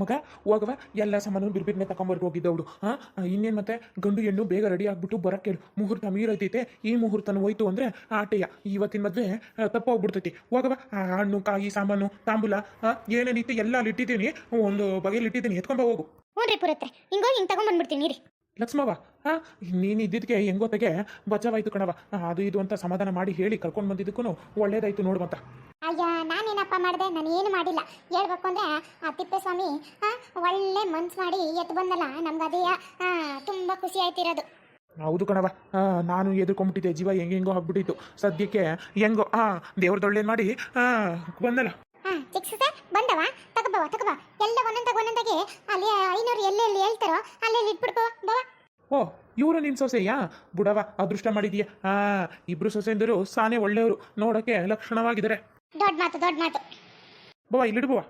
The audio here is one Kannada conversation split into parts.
ಮಗ ಹೋಗವ ಎಲ್ಲ ಸಾಮಾನು ಬಿರ್ಬಿರ್ನೆ ತಗೊಂಬರ್ಗೆ ಹೋಗಿದ್ದವಳು ಹಾಂ ಇನ್ನೇನು ಮತ್ತೆ? ಗಂಡು ಹೆಣ್ಣು ಬೇಗ ರೆಡಿ ಆಗಿಬಿಟ್ಟು ಬರಕ್ಕೆ ಹೇಳು ಮುಹೂರ್ತ ಮೀರೈತೈತೆ. ಈ ಮುಹೂರ್ತನ ಹೋಯ್ತು ಅಂದರೆ ಆಟೆಯ. ಇವತ್ತಿನ ಮದುವೆ ತಪ್ಪೋಗ್ಬಿಡ್ತೈತಿ. ಹೋಗವ ಹಣ್ಣು ಕಾಯಿ ಸಾಮಾನು ತಾಂಬೂಲ ಆ, ಏನೇನಿತ್ತು ಎಲ್ಲ ಅಲ್ಲಿ ಇಟ್ಟಿದ್ದೀನಿ. ಒಂದು ಬಗೆಯಲ್ಲಿ ಇಟ್ಟಿದ್ದೀನಿ. ಎತ್ಕೊಂಬ ಹೋಗು. ಹ್ಞೂ ರೀ ಪುರತ್ರೆ. ಹಿಂಗೋ ಹಿಂಗೆ ತಗೊಂಡ್ಬಂದ್ಬಿಡ್ತೀನಿ ರೀ ಲಕ್ಷ್ಮವ ಹಾಂ ನೀನು ಇದ್ದಿದ್ದಕ್ಕೆ ಹೆಂಗೋತೆಗೆ ಬಚಾವಾಯ್ತು ಕಣವ ಅದು ಇದು ಅಂತ ಸಮಾಧಾನ ಮಾಡಿ ಹೇಳಿ ಕರ್ಕೊಂಡು ಬಂದಿದ್ದಕ್ಕೂ ಒಳ್ಳೇದಾಯ್ತು ನೋಡುವಂತ. ಅಯ್ಯ ನಾನೇನಪ್ಪ ಮಾಡಿದೆ? ನಾನು ಏನು ಮಾಡಿಲ್ಲ. ಹೇಳ್ಬೇಕು ಅಂದರೆ ಆ ತಿಪ್ಪೇಸ್ವಾಮಿ ಒಳ್ಳೆ ಮನ್ಸು ಮಾಡಿ ಎದ್ದು ಬಂದಲ್ಲ ನಮ್ಗೆ ಅದೇ ತುಂಬ ಖುಷಿ ಆಯ್ತಿರೋದು. ಹೌದು ಕಣವ ನಾನು ಎದುರ್ಕೊಂಡ್ಬಿಟ್ಟಿದ್ದೆ ಜೀವ ಹೆಂಗೆಂಗೋ ಹಬ್ಬಿಟ್ಟಿತ್ತು ಸದ್ಯಕ್ಕೆ ಹೆಂಗೋ ಹಾ ದೇವ್ರದೊಳ್ಳೇದು ಮಾಡಿ ಹಾಂ ಬಂದಲ್ಲ. ಹಾಂ ಚಿಕ್ಸತೆ ಬಂದವ? ತಗೋಬವ ತಗೋಬ. ಎಲ್ಲ ಒಂದೊಂದಾಗ ಒಂದೊಂದಾಗೆ ಅಲ್ಲಿ ಐನೂರು ಎಲ್ಲೆಲ್ಲಿ ಹೇಳ್ತಾರೋ ಅಲ್ಲೆಲ್ಲಿ ಇಟ್ಬಿಡ್ಕೋ ಬವ ಓ ಇವರು ನಿನ್ನ ಸೊಸೆಯಾ? ಬುಡವ ಅದೃಷ್ಟ ಮಾಡಿದೀಯ. ಹಾಂ ಇಬ್ರು ಸೊಸೆಂದರು ಸಾನೆ ಒಳ್ಳೆಯವರು. ನೋಡೋಕೆ ಲಕ್ಷಣವಾಗಿದ್ದಾರೆ. ದೊಡ್ಡ ಮಾತು ದೊಡ್ಡ ಮಾತು. ಬವ ಇಲ್ಲಿಡುಬವ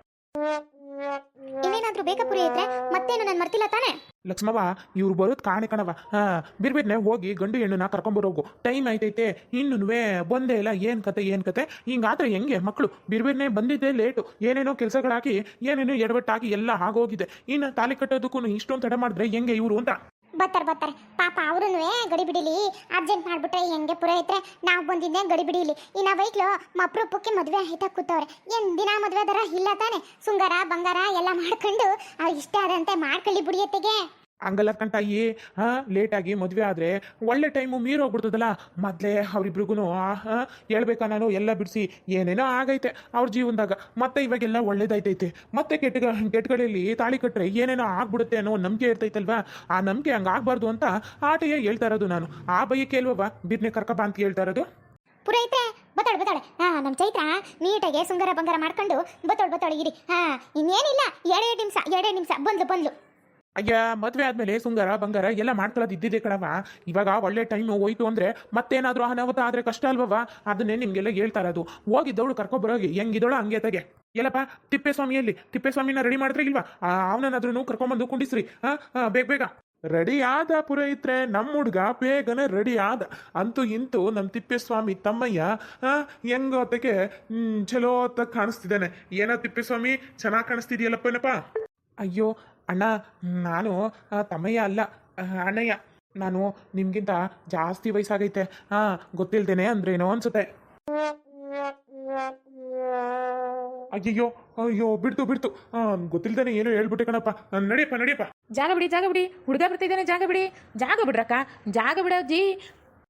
ಇನ್ನೇನಾದ್ರೂ ಬೇಕಾ ಇದ್ರೆ ಮತ್ತೇನು ನಾನು ಮರ್ತಿಲ್ಲ ತಾನೆ? ಲಕ್ಷ್ಮವ್ವ ಇವ್ರು ಬರೋದು ಕಾಣೆ ಕಣವ. ಹಾ ಬಿರ್ಬಿರ್ನೆ ಹೋಗಿ ಗಂಡು ಹೆಣ್ಣುನ ಕರ್ಕೊಂಬರೋಗು ಟೈಮ್ ಆಯ್ತೈತೆ ಇನ್ನೂ ಬಂದೇ ಇಲ್ಲ. ಏನು ಕತೆ ಏನು ಕತೆ? ಹಿಂಗಾದ್ರೆ ಹೆಂಗೆ ಮಕ್ಕಳು ಬಿರ್ಬಿಟ್ನೆ ಬಂದಿದ್ದೆ ಲೇಟು. ಏನೇನೋ ಕೆಲಸಗಳಾಕಿ ಏನೇನೋ ಎಡವಟ್ಟಾಗಿ ಎಲ್ಲ ಆಗೋಗಿದೆ. ಇನ್ನು ತಾಲಿ ಕಟ್ಟೋದಕ್ಕೂ ಇಷ್ಟೊಂದು ತಡ ಮಾಡಿದ್ರೆ ಹೆಂಗೆ ಇವರು ಅಂತ? ಬರ್ತಾರೆ ಬರ್ತಾರೆ. ಪಾಪ ಅವ್ರೂ ಗಡಿ ಬಿಡಿಲಿ. ಅರ್ಜೆಂಟ್ ಮಾಡಿಬಿಟ್ರೆ ಹೆಂಗೆ ಪುರೋಹಿತ್ರೆ? ನಾವು ಬಂದಿದ್ದೆ ಗಡಿ ಬಿಡಿಲಿ. ಇನ್ನ ಬೈಕ್ಲು ಮಪ್ರೂಪಕ್ಕೆ ಮದುವೆ ಆಯ್ತಾ ಕೂತವ್ರೆ. ಏನ್ ದಿನ ಮದುವೆ ದರ ಇಲ್ಲ ತಾನೆ. ಸುಂಗಾರ ಬಂಗಾರ ಎಲ್ಲ ಮಾಡ್ಕೊಂಡು ಅವ್ರಿಗೆ ಇಷ್ಟ ಆದಂತೆ ಮಾಡ್ಕೊಳ್ಳಿ ಬುಡಿಯತ್ತೆಗೆ. ಹಂಗಲ್ಲ ಕಂಟಾಯಿ ಹಾ ಲೇಟಾಗಿ ಮದುವೆ ಆದರೆ ಒಳ್ಳೆ ಟೈಮು ಮೀರೋಗ್ಬಿಡ್ತದಲ್ಲ ಮೊದಲೇ ಅವ್ರಿಬ್ರಿಗೂ ಹೇಳ್ಬೇಕಾ ನಾನು? ಎಲ್ಲ ಬಿಡಿಸಿ. ಏನೇನೋ ಆಗೈತೆ ಅವ್ರ ಜೀವನದಾಗ. ಮತ್ತೆ ಇವಾಗೆಲ್ಲ ಒಳ್ಳೇದಾಯ್ತೈತೆ. ಮತ್ತೆ ಕೆಟ್ಟ ಕೆಟ್ಟಗಳಲ್ಲಿ ತಾಳಿ ಕಟ್ಟರೆ ಏನೇನೋ ಆಗ್ಬಿಡುತ್ತೆ ಅನ್ನೋ ನಂಬಿಕೆ ಇರ್ತೈತಲ್ವಾ? ಆ ನಂಬಿಕೆ ಹಂಗೆ ಆಗಬಾರ್ದು ಅಂತ ಆಟೆಯ ಹೇಳ್ತಾ ಇರೋದು ನಾನು. ಆ ಬೈಯಕ್ಕೆ ಅಲ್ವವ ಬಿರ್ನೆ ಕರ್ಕಬಾ ಅಂತ ಹೇಳ್ತಾ ಇರೋದು. ಪುರೈತೆ ಬತ್ತಾಳೆ ಬತ್ತಾಳೆ. ಹಾ ನಮ್ಮ ಚೈತ್ರ ನೀಟಾಗಿ ಸುಂಗರ ಬಂಗಾರ ಮಾಡ್ಕೊಂಡು ಬತ್ತಾಳೆ ಬತ್ತಾಳೆ, ಇರಿ. ಹಾ, ಇನ್ನೇನಿಲ್ಲ. ಎರಡೇ ನಿಮಿಷ ಎರಡೇ ನಿಮಿಷ. ಬಂದ್ಲು ಬಂದ್ಲು. ಅಯ್ಯ, ಮದುವೆ ಆದ್ಮೇಲೆ ಸುಂದರ, ಬಂಗಾರ ಎಲ್ಲ ಮಾಡ್ಕೊಳ್ಳೋದು ಇದ್ದಿದ್ದೆ ಕಣವ ಇವಾಗ ಒಳ್ಳೆ ಟೈಮ್ ಹೋಯ್ತು ಅಂದ್ರೆ ಮತ್ತೇನಾದ್ರೂ ಅನಾಹುತ ಆದ್ರೆ ಕಷ್ಟ ಅಲ್ವವ ಅದನ್ನೇ ನಿಮ್ಗೆಲ್ಲ ಹೇಳ್ತಾ ಇರೋದು. ಹೋಗಿದ್ದವಳು ಕರ್ಕೊಬರೋಗಿ ಹೆಂಗಿದ್ದವಳು ಹಂಗೆ ತಗೆ. ಎಲ್ಲಪ್ಪ ತಿಪ್ಪೇಸ್ವಾಮಿಯಲ್ಲಿ ತಿಪ್ಪೇಸ್ವಾಮಿನ ರೆಡಿ ಮಾಡಿದ್ರೆ ಇಲ್ವಾ? ಅವನನ್ನಾದ್ರೂ ಕರ್ಕೊಂಬಂದು ಕುಂಡಿಸ್ರಿ. ಬೇಗ ಬೇಗ. ರೆಡಿ ಆದ ಪುರೋಹಿತ್ರೆ ನಮ್ಮ ಹುಡ್ಗ ಬೇಗನೆ ರೆಡಿ ಆದ. ಅಂತೂ ಇಂತೂ ನಮ್ಮ ತಿಪ್ಪೇಸ್ವಾಮಿ ತಮ್ಮಯ್ಯ ಹೆಂಗೋತಕ್ಕೆ ಚಲೋ ಕಾಣಿಸ್ತಿದ್ದಾನೆ. ಏನೋ ತಿಪ್ಪೇಸ್ವಾಮಿ, ಚೆನ್ನಾಗಿ ಕಾಣಿಸ್ತಿದ್ಯಲ್ಲಪ್ಪನಪ್ಪ? ಅಯ್ಯೋ ಅಣ್ಣ ನಾನು ತಮಯ್ಯ ತಮ್ಮಯ್ಯ ಅಲ್ಲ. ಅಣ್ಣಯ್ಯ ನಾನು ನಿಮ್ಗಿಂತ ಜಾಸ್ತಿ ವಯಸ್ಸಾಗೈತೆ. ಹಾ ಗೊತ್ತಿಲ್ದೇನೆ ಅಂದ್ರೇನೋ ಅನ್ಸುತ್ತೆ. ಅಯ್ಯಯ್ಯೋ ಅಯ್ಯೋ ಬಿಡ್ತು ಬಿಡ್ತು. ಆ, ಗೊತ್ತಿಲ್ದೇನೆ ಏನೋ ಹೇಳ್ಬಿಟ್ಟೆ ಕಣಪ್ಪ. ನಡಿಯಪ್ಪ ನಡಿಯಪ್ಪ. ಜಾಗ ಬಿಡಿ ಜಾಗ ಬಿಡಿ. ಹುಡುಗ ಬರ್ತಿದ್ದಾನೆ ಜಾಗ ಬಿಡಿ. ಜಾಗ ಬಿಡ್ರಕ್ಕ? ಜಾಗ ಬಿಡೋ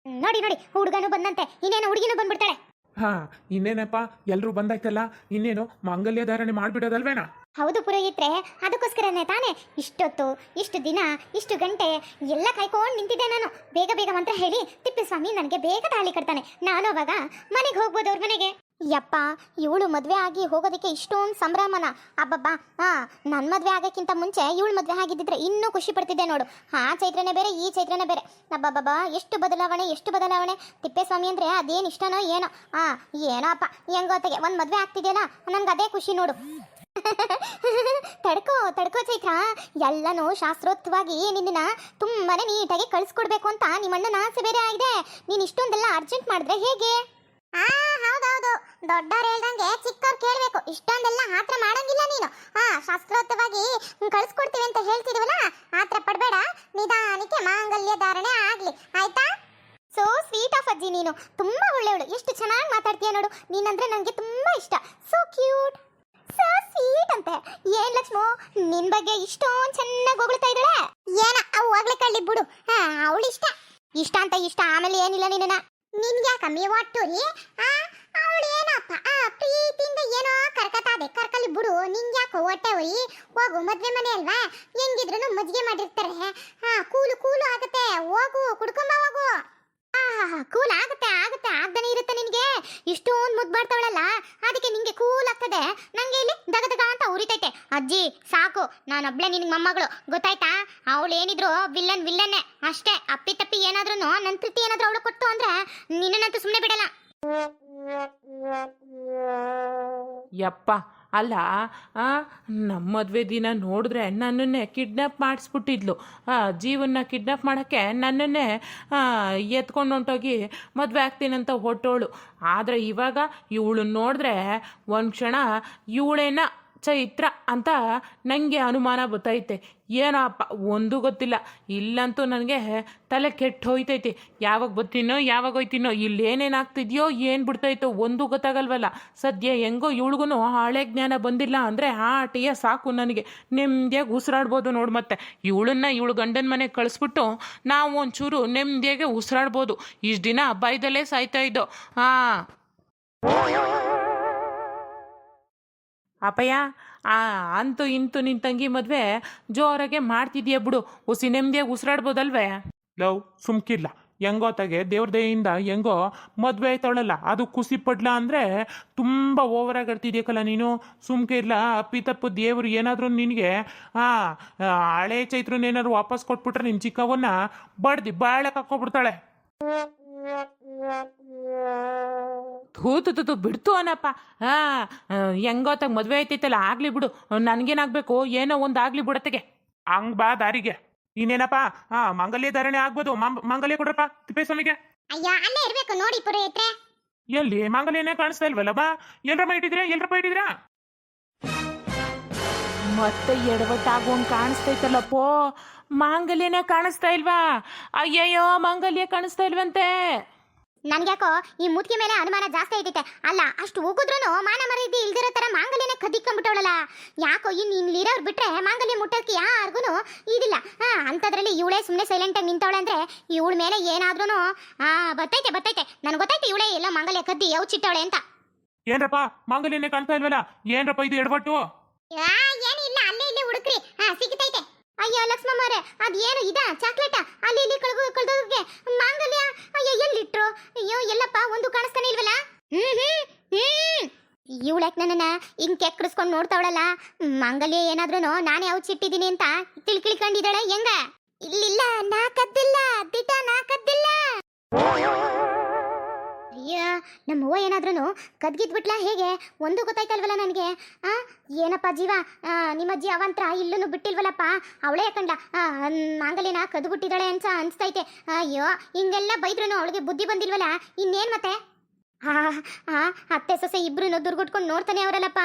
ಹ್ಮ್, ನೋಡಿ ನೋಡಿ ಹುಡುಗನು ಬಂದಂತೆ. ಇನ್ನೇನು ಹುಡುಗಿನೂ ಬಂದ್ಬಿಡ್ತಾಳೆ. ಹಾ, ಇನ್ನೇನಪ್ಪ ಎಲ್ಲರೂ ಬಂದಾಯ್ತಲ್ಲ, ಇನ್ನೇನು ಮಾಂಗಲ್ಯ ಧಾರಣೆ ಮಾಡ್ಬಿಡೋದಲ್ವೇನಾ? ಹೌದು ಪುರೋಹಿತ್ರೆ, ಅದಕ್ಕೋಸ್ಕರನೇ ತಾನೇ ಇಷ್ಟೊತ್ತು, ಇಷ್ಟು ದಿನ, ಇಷ್ಟು ಗಂಟೆ ಎಲ್ಲ ಕಾಯ್ಕೊಂಡು ನಿಂತಿದ್ದೆ ನಾನು. ಬೇಗ ಬೇಗ ಮಂತ್ರ ಹೇಳಿ ತಿಪ್ಪೇಸ್ವಾಮಿ ನನಗೆ ಬೇಗ ತಾಳಿ ಕಟ್ತಾನೆ. ನಾನು ಅವಾಗ ಮನೆಗೆ ಹೋಗ್ಬೋದು ಅವ್ರ ಮನೆಗೆ. ಯಪ್ಪ, ಇವಳು ಮದುವೆ ಆಗಿ ಹೋಗೋದಕ್ಕೆ ಇಷ್ಟೊಂದು ಸಂಭ್ರಮನ. ಅಬ್ಬಬ್ಬಾ ಹಾಂ ನನ್ನ ಮದುವೆ ಆಗೋಕ್ಕಿಂತ ಮುಂಚೆ ಇವಳು ಮದುವೆ ಆಗಿದ್ದಿದ್ರೆ ಇನ್ನೂ ಖುಷಿ ಪಡ್ತಿದ್ದೆ ನೋಡು. ಆ ಚೈತ್ರನೇ ಬೇರೆ, ಈ ಚೈತ್ರನೇ ಬೇರೆ. ಅಬ್ಬಬ್ಬಾ ಎಷ್ಟು ಬದಲಾವಣೆ ಎಷ್ಟು ಬದಲಾವಣೆ. ತಿಪ್ಪೇಸ್ವಾಮಿ ಅಂದರೆ ಅದೇನು ಇಷ್ಟನೋ ಏನೋ. ಆ ಏನೋ ಅಪ್ಪ ಹೆಂಗೋ ಹೊತ್ತಿಗೆ ಒಂದು ಮದುವೆ ಆಗ್ತಿದೆಯಲ್ಲ, ನನಗೆ ಅದೇ ಖುಷಿ ನೋಡು. ತಡ್ಕೋ ತಡ್ಕೋ ಚೈತ್ರ. ಎಲ್ಲನೂ ಶಾಸ್ತ್ರೋತ್ವಾಗಿ ನಿನ್ನ ತುಂಬಾನೇ ನೀಟಾಗಿ ಕಳಿಸ್ಕೊಡ್ಬೇಕು ಅಂತ ನಿಮ್ಮಣ್ಣನ ಆಸೆ ಬೇರೆ ಆಗಿದೆ. ನೀನು ಇಷ್ಟೊಂದೆಲ್ಲ ಅರ್ಜೆಂಟ್ ಮಾಡಿದ್ರೆ ಹೇಗೆ? ಆ ದೊಡ್ಡವ್ರು ಹೇಳ್ದಂಗೆ ಚಿಕ್ಕವ್ರು ಕೇಳಬೇಕು. ಇಷ್ಟೊಂದೆಲ್ಲ ಆತ್ರ ಮಾಡಂಗಿಲ್ಲ ನೀನು. ಹಾ ಶಾಸ್ತ್ರೋತ್ತವಾಗಿ ಕಳಿಸ್ಕೊಡ್ತೀವಿ ಅಂತ ಹೇಳ್ತಿದ್ವಲ್ಲ, ಆತ್ರ ಪಡಬೇಡ. ನಿಧಾನಕ್ಕೆ ಮಾಂಗಲ್ಯ ಧಾರಣೆ ಆಗ್ಲಿ. ಆಯ್ತಾ? ಸೋ ಸ್ವೀಟ್ ಆಫ್ ಅಜ್ಜಿ ನೀನು. ತುಂಬಾ ಒಳ್ಳೆಯವಳು. ಎಷ್ಟು ಚೆನ್ನಾಗಿ ಮಾತಾಡ್ತೀಯ ನೋಡು. ನೀನಂದ್ರೆ ನನಗೆ ತುಂಬಾ ಇಷ್ಟ. ಸೋ ಕ್ಯೂಟ್ ಸೊ ಸ್ವೀಟ್ ಅಂತೆ. ಏನ್ ಲಕ್ಷ್ಮೋ? ನಿನ್ ಬಗ್ಗೆ ಇಷ್ಟೊಂದು ಚೆನ್ನಾಗಿ ಹೊಗಳ್ತಾ ಇದ್ದಾಳೆ. ಏನ, ಅವು ಹೋಗ್ಲೆ ಕಳ್ಳಿ ಬಿಡು. ಅವಳು ಇಷ್ಟ ಇಷ್ಟ ಅಂತ ಇಷ್ಟ ಆಮೇಲೆ ಏನಿಲ್ಲ ನಿನ್ನ ನಿನ್ಗೆ ಕಮ್ಮಿ ಒಟ್ಟು ರೀ ಆ? ಹೋಯಿ, ಹೋಗು, ಮದ್ವೆ ಮನೆ ಅಲ್ವಾ? ಹೆಂಗಿದ್ರು ಮಜ್ಜಿಗೆ ಮಾಡಿರ್ತಾರೆ. ಹಾ, ಕೂಲು ಕೂಲು ಆಗುತ್ತೆ. ಹೋಗು, ಕುಡ್ಕೊಂಬ, ಹೋಗು. ಕೂಲ್ ಆಗುತ್ತೆ ಆಗುತ್ತೆ, ಆಗ್ದನೇ ಇರುತ್ತೆ ನಿನಗೆ. ಇಷ್ಟೊಂದು ಮುದ್ದು ಮಾಡ್ತಾವಳಲ್ಲ, ಅದಕ್ಕೆ ನಿಂಗೆ ಕೂಲ್ ಆಗ್ತದೆ. ನಂಗೆ ಇಲ್ಲಿ ದಗ ದಗ ಅಂತ ಉರಿತೈತೆ. ಅಜ್ಜಿ, ಸಾಕು, ನಾನೊಬ್ಳೆ ನಿನಗೆ ಮೊಮ್ಮಗಳು. ಗೊತ್ತಾಯ್ತಾ? ಅವಳು ಏನಿದ್ರು ವಿಲ್ಲನ್, ವಿಲ್ಲನ್ನೇ. ಅಷ್ಟೇ, ಅಪ್ಪಿ ತಪ್ಪಿ ಏನಾದ್ರೂ ನನ್ನ ಪ್ರೀತಿ ಏನಾದ್ರೂ ಅವಳು ಕೊಟ್ಟು ಅಂದ್ರೆ ನಿನ್ನಂತೂ ಸುಮ್ಮನೆ ಬಿಡಲ್ಲ. ಯಪ್ಪ ಅಲ್ಲ ನಮ್ಮ ಮದುವೆ ದಿನ ನೋಡಿದ್ರೆ ನನ್ನನ್ನೇ ಕಿಡ್ನಾಪ್ ಮಾಡಿಸ್ಬಿಟ್ಟಿದ್ಲು. ಜೀವನ ಕಿಡ್ನಾಪ್ ಮಾಡೋಕ್ಕೆ ನನ್ನನ್ನೇ ಎತ್ಕೊಂಡು ಹೊಂಟೋಗಿ ಮದುವೆ ಆಗ್ತೀನಂತ ಹೊಟ್ಟೋಳು. ಆದರೆ ಇವಾಗ ಇವಳು ನೋಡಿದ್ರೆ ಒಂದು ಕ್ಷಣ ಇವಳೇನ ಚೈತ್ರ ಅಂತ ನನಗೆ ಅನುಮಾನ ಗೊತ್ತೈತೆ ಏನಪ್ಪ, ಒಂದು ಗೊತ್ತಿಲ್ಲ. ಇಲ್ಲಂತೂ ನನಗೆ ತಲೆ ಕೆಟ್ಟು ಹೋಯ್ತೈತಿ. ಯಾವಾಗ ಬತ್ತೀನೋ ಯಾವಾಗ ಹೋಯ್ತೀನೋ ಇಲ್ಲಿ ಏನೇನು ಆಗ್ತಿದ್ಯೋ ಏನು ಬಿಡ್ತೈತೋ, ಒಂದು ಗೊತ್ತಾಗಲ್ವಲ್ಲ. ಸದ್ಯ ಹೆಂಗೋ ಇವಳಿಗೂ ಹಳೆ ಜ್ಞಾನ ಬಂದಿಲ್ಲ ಅಂದರೆ ಆ ಆಟಿಯ ಸಾಕು ನನಗೆ. ನೆಮ್ಮದಿಯಾಗಿ ಉಸಿರಾಡ್ಬೋದು ನೋಡಿ ಮತ್ತೆ. ಇವಳನ್ನ ಇವಳು ಗಂಡನ ಮನೆಗೆ ಕಳಿಸ್ಬಿಟ್ಟು ನಾವು ಒಂಚೂರು ನೆಮ್ಮದಿಯಾಗೆ ಉಸಿರಾಡ್ಬೋದು. ಇಷ್ಟು ದಿನ ಬಾಯ್ದಲ್ಲೇ ಸಾಯ್ತಾ ಇದ್ದೋ. ಹಾಂ ಅಪ್ಪಯ್ಯ ಆ, ಅಂತೂ ಇಂತು ನಿನ್ನ ತಂಗಿ ಮದುವೆ ಜೋರಾಗೆ ಮಾಡ್ತಿದ್ಯಾ ಬಿಡು. ಉಸಿ ನೆಮ್ಮದಿಯಾಗಿ ಉಸಿರಾಡ್ಬೋದಲ್ವೇ? ಲವ್ ಸುಮ್ಕಿಲ್ಲ ಹೆಂಗೋ ತಗೆ ದೇವ್ರ ದಯೆಯಿಂದ ಹೆಂಗೋ ಮದುವೆ ಆಯ್ತವಳಲ್ಲ ಅದು ಖುಷಿ ಪಡ್ಲ ಅಂದರೆ ತುಂಬ ಓವರಾಗಿ ಆಡ್ತಿದ್ಯಕ್ಕಲ್ಲ ನೀನು? ಸುಮ್ಕೆ ಇಲ್ಲ ಅಪ್ಪಿ ತಪ್ಪು ದೇವ್ರು ಏನಾದರೂ ನಿನಗೆ ಹಾಂ ಹಳೆ ಚೈತ್ರನೇನಾದ್ರು ವಾಪಸ್ ಕೊಟ್ಬಿಟ್ರೆ ನಿನ್ನ ಚಿಕ್ಕವನ್ನ ಬಡ್ದು ಬಾಳೆ ಹಾಕ್ಕೊಬಿಡ್ತಾಳೆ. ತುತು ಬಿಡ್ತು ಅನಪ್ಪ. ಹಾ ಹೆಂಗೋತ್ತಾಗ ಮದುವೆ ಐತೈತಲ್ಲ ಆಗ್ಲಿ ಬಿಡು. ನನ್ಗೇನಾಗ್ಬೇಕು? ಏನೋ ಒಂದ್ ಆಗ್ಲಿ ಬಿಡತ್ತೆಗೆ ಹಂಗ್ ಬಾ ದಾರಿಗೆ. ಇನ್ನೇನಪ್ಪ? ಹಾ ಮಂಗಲ್ಯ ಧಾರಣೆ ಆಗ್ಬೋದು. ಮಂಗಲ್ಯ ಮಾಂಗಲ್ಯ ಕೊಡ್ರಪ್ಪ ತಿಪ್ಪೇಸ್ವಾಮಿಗೆ. ಅಯ್ಯ ಅಲ್ಲೇ ಇರ್ಬೇಕು ನೋಡಿ ಪುರೋಹಿತ್ರೆ. ಎಲ್ಲಿ? ಮಾಂಗಲ್ಯನೇ ಕಾಣಿಸ್ತಾ ಇಲ್ವಲ್ಲ ಬಾ ಎಲ್ರಮ್ಮ ಇಟ್ಟಿದ್ರೆ ಎಲ್ರಪ್ಪ ಇಟ್ಟಿದ್ದೀರಾ? ಮತ್ತೆ ಎಡವಟ್ಟಾಗುವಂಗೆ ಕಾಣಿಸ್ತೈತಲ್ಲಪ್ಪೋ. ಮಾಂಗಲ್ಯನೇ ಕಾಣಿಸ್ತಾ ಇಲ್ವಾ? ಅಯ್ಯಯ್ಯೋ ಮಾಂಗಲ್ಯ ಕಾಣಿಸ್ತಾ ಇಲ್ವಂತೆ. ನನ್ಗ್ಯಾಕೋ ಈ ಮುದ್ಕೆ ಮೇಲೆ ಅನುಮಾನ ಜಾಸ್ತಿ ಐತೈತೆ. ಅಲ್ಲ ಅಷ್ಟು ಉಗಿದ್ರೂ ಮಾನ ಮರ್ಯಾದೆ ಇಲ್ದಿರೋ ತರ ಮಾಂಗಲ್ಯನ ಕದಿಕೊಂಡ್ಬಿಟ್ಟವಳಲ್ಲ ಯಾಕೋ ಇನ್ನು ಇಲ್ಲಿರೋರು ಬಿಟ್ರೆ ಮಾಂಗಲ್ಯ ಮುಟ್ಟಕ್ಕೆ ಯಾರಿಗೂ ಇದಿಲ್ಲ. ಹಾ ಅಂಥದ್ರಲ್ಲಿ ಇವಳೇ ಸುಮ್ಮನೆ ಸೈಲೆಂಟ್ ಆಗಿ ನಿಂತವಳೆ ಅಂದ್ರೆ ಇವಳ ಮೇಲೆ ಏನಾದ್ರೂ ಆ ಬತ್ತೈತೆ ಬತ್ತೈತೆ. ನನಗೆ ಗೊತ್ತೈತೆ ಇವಳೇ ಎಲ್ಲ ಮಾಂಗಲ್ಯ ಕದ್ದಿ ಚಿಟ್ಟವಳೆ ಅಂತ. ಏನ್ರಪ್ಪ ಮಾಂಗಲ್ಯನೇ ಕಾಣ್ತಾ ಇಲ್ವಲ್ಲ? ಏನ್ರಪ್ಪ ಇದು ಎಡವಟ್ಟು ಯಾ, ಏನಿಲ್ಲ ಅಲ್ಲೇ ಇಲ್ಲಿ ಹುಡುಕ್ರಿ ಹಾ ಸಿಗ್ತೈತೆ ಅಯ್ಯೋ ಲಕ್ಷ್ಮಮ್ಮರೇ ಅದ್ ಏನು ಇದ? ಚಾಕ್ಲೇಟ ಅಲ್ಲಿ ಇಲ್ಲಿ ಕಳ್ಗು ಕಳ್ದೋಗಕ್ಕೆ ಮಾಂಗಲ್ಯ? ಅಯ್ಯೋ ಎಲ್ಲಿಟ್ರು ಅಯ್ಯೋ, ಎಲ್ಲಪ್ಪ, ಒಂದು ಕಾಣಿಸ್ತಾನೆ ಇಲ್ವಲ್ಲ? ಹ್ಮ್ ಹ್ಮ್ ಹ್ಮ್. ಇವಳಕ್ ನನ್ನನ್ನ ಹಿಂಗ್ ಕೆಕ್ಕಡಿಸ್ಕೊಂಡು ನೋಡ್ತಾವಳಲ್ಲ? ಮಾಂಗಲ್ಯ ಏನಾದ್ರೂ ನಾನೇ ಔಚಿಟ್ಟಿದ್ದೀನಿ ಅಂತ ತಿಳ್ಕಿಳ್ಕೊಂಡಿದ್ದಾಳೆ ಹೆಂಗ? ಇಲ್ಲಿಲ್ಲ ನಾ ಕದ್ದಿಲ್ಲ ದಿಟ ನಾ ಕದ್ದಿಲ್ಲ ಅಯ್ಯ ನಮ್ಮವ್ವ ಏನಾದ್ರೂ ಏನಾದ್ರೂ ಕದ್ಗಿದ್ಬಿಟ್ಲಾ ಹೇಗೆ? ಒಂದು ಗೊತ್ತಾಯ್ತಲ್ವಲ್ಲ ನನಗೆ? ಆ, ಏನಪ್ಪ ಜೀವ ನಿಮ್ಮ ಅಜ್ಜಿ ಅವಂತ್ರ ಇಲ್ಲೂ ಬಿಟ್ಟಿಲ್ವಲ್ಲಪ್ಪ? ಅವಳೇ ಕಂಡ ಮಾಂಗಲ್ಯನ ಕದ್ಬಿಟ್ಟಿದ್ದಾಳೆ ಅಂತ ಅನ್ಸ್ತೈತೆ. ಅಯ್ಯೋ, ಹಿಂಗೆಲ್ಲ ಬೈದ್ರು ಅವಳಿಗೆ ಬುದ್ಧಿ ಬಂದಿಲ್ವಲ್ಲ? ಇನ್ನೇನ್ ಮತ್ತೆ? ಹಾ ಹಾ ಅತ್ತೆ ಸೊಸೆ ಇಬ್ರು ದುರ್ಗುಟ್ಕೊಂಡು ನೋಡ್ತಾನೆ ಅವರಲ್ಲಪ್ಪ.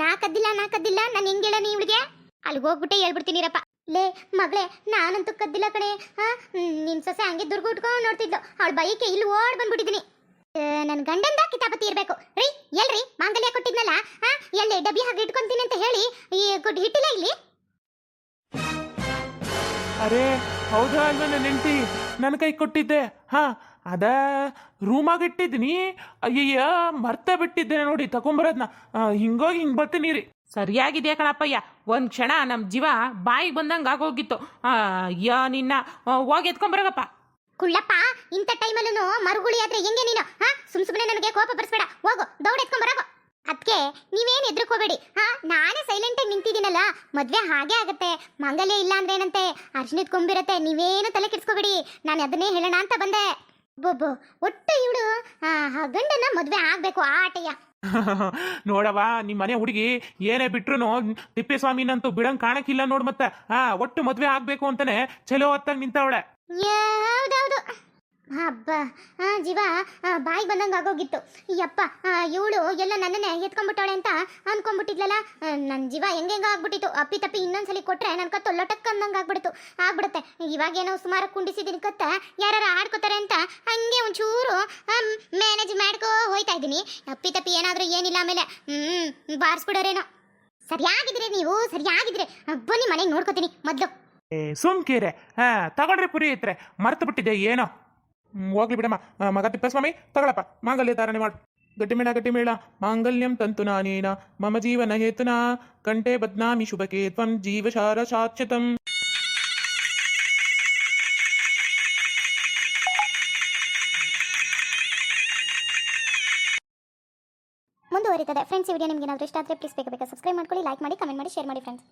ನಾ ಕದ್ದಿಲ್ಲ ನಾ ಕದ್ದಿಲ್ಲ, ನಾನು ಹಿಂಗೆ ಹೇಳ ಇವಳಿಗೆ? ಅಲ್ಲಿಗೆ ಹೋಗ್ಬಿಟ್ಟೆ ಹೇಳ್ಬಿಡ್ತೀನಿರಪ್ಪ. ಲೇ, ಮಗಳೇ, ನಾನಂತೂ ಕದ್ದಿಲ್ಲ ಕಣೆ. ಹಾ ನಿನ್ ಸೊಸೆ ಹಂಗೆ ದುರ್ಗುಟ್ಕೊಂಡು ನೋಡ್ತಿದ್ಲು. ಅವಳು ಬೈಕೆ ಇಲ್ಲಿ ಓಡ್ ಬಂದ್ಬಿಟ್ಟಿದ್ದೀನಿ ನನ್ನ ಗಂಡಂದ ಕಿತಾಪತಿ ಇರಬೇಕು. ರೀ ಎಲ್ರಿ ಮಾಂಗಲ್ಯ ಕೊಟ್ಟಿದ್ನಲ್ಲ ಹಾ ಎಲ್ಲಿ ಡಬ್ಬಿ ಹಾಗೆ ಇಟ್ಕೊಂತೀನಿ ಅಂತ ಹೇಳಿ ಈ ಗುಡ್ ಹಿಟ್ಟಿಲ್ಲ ಇಲ್ಲಿ? ಅರೆ ಹೌದಾ ಅಲ್ವಾ ನನ್ನ ಹೆಂಡತಿ? ನನ್ನ ಕೈ ಕೊಟ್ಟಿದ್ದೆ ಹಾ ಅದ ರೂಮಾಗ ಇಟ್ಟಿದ್ದೀನಿ. ಅಯ್ಯಯ್ಯ ಮರ್ತ ಬಿಟ್ಟಿದ್ದೆ ನೋಡಿ ತಗೊಂಬರೋದ್ನ. ಹಿಂಗೋಗಿ ಹಿಂಗೆ ಬರ್ತೀನಿ ರೀ. ಸರಿಯಾಗಿದೆ ಕಣಪ್ಪಯ್ಯ? ಒಂದು ಕ್ಷಣ ನಮ್ಮ ಜೀವ ಬಾಯಿಗೆ ಬಂದಂಗೆ ಆಗೋಗಿತ್ತು. ಅಯ್ಯ ನಿನ್ನ ಹೋಗಿ ಎತ್ಕೊಂಬರಗಪ್ಪ ಕುಳ್ಳಪ್ಪ, ಇಂಥ ಟೈಮಲ್ಲೂ ಮರುಗುಳಿ ಆದ್ರೆ ಹೆಂಗೆ ನೀನು? ಹಾ? ಸುಮ್ ಸುಮ್ಮನೆ ನನಗೆ ಕೋಪ ಬರ್ಸ್ಬೇಡ. ಹೋಗು, ದೌಡ್ ಎತ್ಕೊಂಬರಾಗು ಅದಕ್ಕೆ ನೀವೇನು ಎದ್ರುಕೋಬೇಡಿ ಹಾ? ನಾನೇ ಸೈಲೆಂಟಾಗಿ ನಿಂತಿದ್ದೀನಲ್ಲ. ಮದುವೆ ಹಾಗೆ ಆಗುತ್ತೆ. ಮಾಂಗಲ್ಯ ಇಲ್ಲ ಅಂದ್ರೆ ಏನಂತೆ? ಅರ್ಶಿನದ ಕೊಂಬಿರತ್ತೆ. ನೀವೇನು ತಲೆ ಕೆಡ್ಸ್ಕೋಬೇಡಿ. ನಾನು ಅದನ್ನೇ ಹೇಳೋಣ ಅಂತ ಬಂದೆ. ಬೊಬ್ಬು, ಒಟ್ಟು ಇವಳು ಗಂಡನ ಮದುವೆ ಆಗ್ಬೇಕು ಆ ಆಟಯ್ಯ ನೋಡವ ನಿಮ್ಮ ಮನೆ ಹುಡುಗಿ ಏನೇ ಬಿಟ್ರು ತಿಪ್ಪೇಸ್ವಾಮಿನಂತೂ ಬಿಡಂಗ್ ಕಾಣಕ್ಕಿಲ್ಲ ನೋಡ್ ಮತ್ತೆ. ಹಾ ಒಟ್ಟು ಮದ್ವೆ ಆಗ್ಬೇಕು ಅಂತಾನೆ ಚಲೋ ಹೊತ್ತಾಗ ನಿಂತವಳೆ. ಯಾವ್ದೌದು ಹಬ್ಬ. ಜೀವ ಬಾಯಿ ಬಂದಂಗೆ ಆಗೋಗಿತ್ತು. ಯಪ್ಪ ಇವಳು ಎಲ್ಲ ನನ್ನನ್ನೇ ಎತ್ಕೊಂಡ್ಬಿಟ್ಟವಳೆ ಅಂತ ಅನ್ಕೊಂಡ್ಬಿಟ್ಟಿದ್ಲಲ್ಲ? ನನ್ನ ಜೀವ ಹೆಂಗೆಂಗ ಆಗ್ಬಿಟ್ಟಿತ್ತು. ಅಪ್ಪಿ ತಪ್ಪಿ ಇನ್ನೊಂದ್ಸಲಿ ಕೊಟ್ಟರೆ ನನ್ನ ಕತ್ತು ಲೊಟಕ್ ಅಂದಂಗೆ ಆಗ್ಬಿಡ್ತು. ಆಗ್ಬಿಡುತ್ತೆ. ಇವಾಗೇನೋ ಸುಮಾರು ಕುಂಡಿಸಿದ್ದೀನಿ ಕತ್ತ. ಯಾರು ಆಡ್ಕೋತಾರೆ ಅಂತ ಹಂಗೆ ಒಂಚೂರು ಮ್ಯಾನೇಜ್ ಮಾಡ್ಕೋ ಹೋಯ್ತಾ ಇದ್ದೀನಿ. ಅಪ್ಪಿ ತಪ್ಪಿ ಏನಾದರೂ ಏನಿಲ್ಲ ಆಮೇಲೆ ಹ್ಞೂ ಬಾರಿಸ್ಬಿಡೋರೇನೋ. ಸರಿಯಾಗಿದ್ರೆ ನೀವು, ಸರಿಯಾಗಿದ್ರೆ ಬನ್ನಿ ಮನೆಗೆ ನೋಡ್ಕೋತೀನಿ ಮೊದಲು. ಸುಮ್ಕೀರೆ. ಹಾ ತಗೊಳ್ರಿ ಪುರಿ ಇತ್ರೆ ಮರ್ತು ಬಿಟ್ಟಿದೆ ಏನೋ? ಹೋಗ್ಲಿ ಬಿಡಮ್ಮ. ಮಗ ತಿಪ್ಪಸ್ವಾಮಿ ತಗೊಳಪ್ಪ. ಮಾಂಗಲ್ಯ ಧಾರಣೆ ಮಾಡು. ಗಟ್ಟಿಮೇಳ ಗಟ್ಟಿಮೇಳ ಮಾಂಗಲ್ಯಂ ತಂತು ನಾನೇನ. ಮಮ ಜೀವನ ಹೇತುನ. ಕಂಠೆ ಬದ್ನಾಮಿ ಶುಭಕೆ ತ್ವಂ ಜೀವಶಾರ ಶಾಚ್ಯತಂ. ಮುಂದುವರಿತದೆ. ಫ್ರೆಂಡ್ಸ್ ಈ ವಿಡಿಯೋ ನಿಮಗೆ ಏನಾದರೂ ಇಷ್ಟ ಆದರೆ ಪ್ಲೀಸ್ ಬೇಕು ಸಬ್ಸ್ಕ್ರೈಬ್ ಮಾಡ್ಕೊಳ್ಳಿ ಲೈಕ್ ಮಾಡಿ ಕಮೆಂಟ್ ಮಾಡಿ ಶೇರ್ ಮಾಡಿ ಫ್ರೆಂಡ್ಸ್